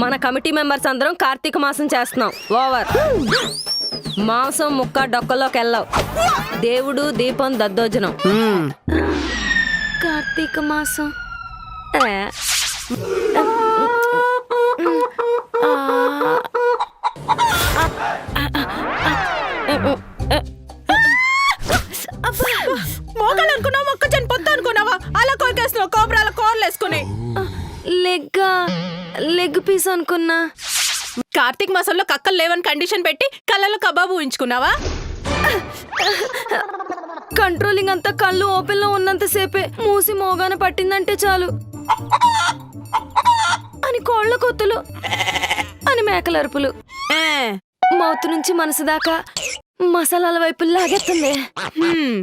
మన committee members అందరం కార్తీక మాసం చేస్తున్నాం. ఓవర్. మాంసం ముక్క డొక్కలోకి వెళ్ళావు. దేవుడు దీపం దద్దోజనం. కార్తీక మాసం. లెగ్ లెగ్ పీస్ అనుకున్నా. కార్తీక మాసంలో కక్కలు లేవని కండిషన్ పెట్టి కళ్ళలో కబాబు ఊహించుకున్నావా? కంట్రోలింగ్ అంతా కళ్ళు ఓపెన్లో ఉన్నంతసేపే మూసి మోగాన పట్టిందంటే చాలు. అని కోళ్ళ కొత్తులు అని మేకలరుపులు మౌత్ నుంచి మనసు దాకా మసాలాల వైపు లాగెత్తుంది హ్మ్,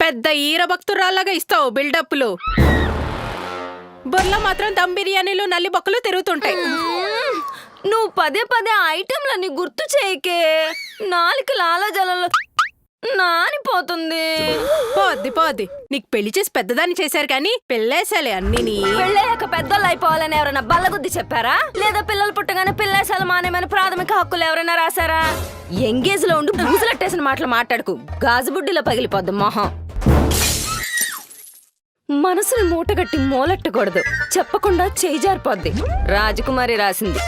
పెద్ద ఈర భక్తురాల్లాగా ఇస్తావు బిల్డప్లు బుర్రలో మాత్రం దమ్ బిర్యానీలు నల్లి బొక్కలు తిరుగుతుంటాయి. నువ్వు పదే పదే ఐటెంలన్నీ గుర్తు చేయకే నాలుక లాలాజలంలో నానిపోతుంది. పోద్ది పోద్ది. నీకు పెళ్ళి చేసి పెద్దదాన్ని చేశారు కానీ పెళ్ళేసాలే అన్నిని పెళ్ళయ్యాక పెద్దోళ్ళు అయిపోవాలని ఎవరైనా బల్లగుద్ది చెప్పారా? లేదా పిల్లలు పుట్టగానే పిల్లేసాలు మానేమని ప్రాథమిక హక్కులు ఎవరైనా రాశారా? ఎంగేజ్లో ఉండి బూజులట్టేసిన మాటలు మాట్లాడుకు. గాజుబుడ్డిలో పగిలిపోద్ది మొహం. మనసుని మూటగట్టి మూలెట్టకూడదు. చెప్పకుండా చేయి జారిపోద్ది. రాజకుమారి రాసింది.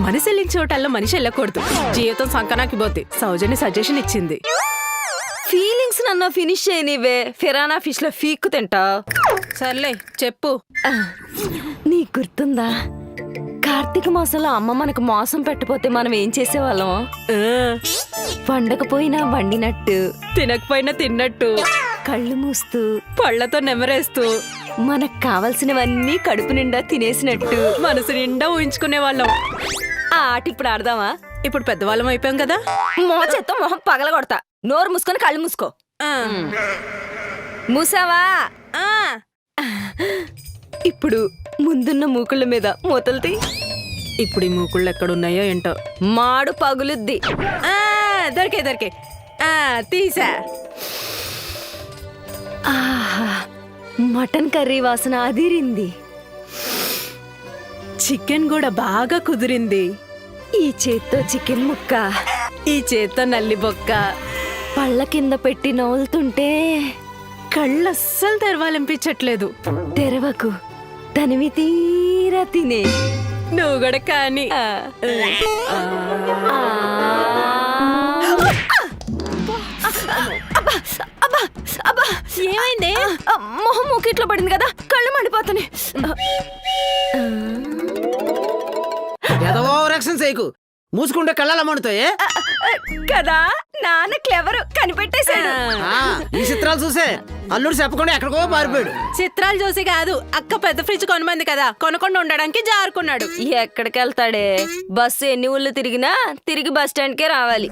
మనసు వెళ్ళిన చోటల్లో మనిషి వెళ్ళకూడదు జీవితం సంకనాకి పోద్ది. సౌజన్య సజెషన్ ఇచ్చింది. ఫీలింగ్స్ నన్న ఫినిష్ చేయనివే. ఫిరానా ఫిష్లో ఫీక్కు తింటా. సర్లే చెప్పు. నీకు గుర్తుందా? కార్తీక మాసంలో అమ్మ మనకు మోసం పెట్టపోతే మనం ఏం చేసేవాళ్ళం? వండకపోయినా వండినట్టు. తినకపోయినా తిన్నట్టు. కళ్ళు మూస్తూ పళ్ళతో నెమరేస్తూ మనకు కావలసినవన్నీ కడుపు నిండా తినేసినట్టు మనసు నిండా ఊహించుకునే వాళ్ళం ఆ ఆట ఇప్పుడు ఆడదామా? ఇప్పుడు పెద్దవాళ్ళం అయిపోయాం కదా? మోచెత్తో మొహం పగలగొడతా నోరు మూసుకొని కళ్ళు మూసుకో. మూసావా? ఇప్పుడు ముందున్న మూకుళ్ళ మీద మూతలు తీ. ఇప్పుడు ఈ మూకుళ్ళు ఎక్కడున్నాయో ఏంటో. మాడు పగులుద్ది. ఆ, దొరికే దొరికే. తీసా. మటన్ కర్రీ వాసన అదిరింది. చికెన్ కూడా బాగా కుదిరింది. ఈ చేత్తో చికెన్ ముక్క ఈ చేత్తో నల్లి బొక్క. పళ్ళ కింద పెట్టి నవ్వులుతుంటే కళ్ళు అస్సలు తెరవాలనిపించట్లేదు. తెరవకు తనివి తీరా తినే. నువ్వు కూడా కానీ. మొహం మూకిట్లో పడింది కదా కళ్ళు మండిపోతున్నాయి. చేయకు. మూసుకుంటే కళ్ళ మండుతాయే. కదా నాన్న క్లెవర్ కనిపెట్టేశాడు. ఆ, ఈ చిత్రాలు చూసే అల్లుడు చెప్పకుండా ఎక్కడికో పారిపోయాడు. చిత్రాలు చూసి కాదు అక్క పెద్ద ఫ్రిడ్జ్ కొనమంది కదా కొనకుండా ఉండడానికి జారుకున్నాడు. ఎక్కడికి వెళ్తాడే బస్సు ఎన్ని ఊళ్ళు తిరిగినా తిరిగి బస్ స్టాండ్కే రావాలి.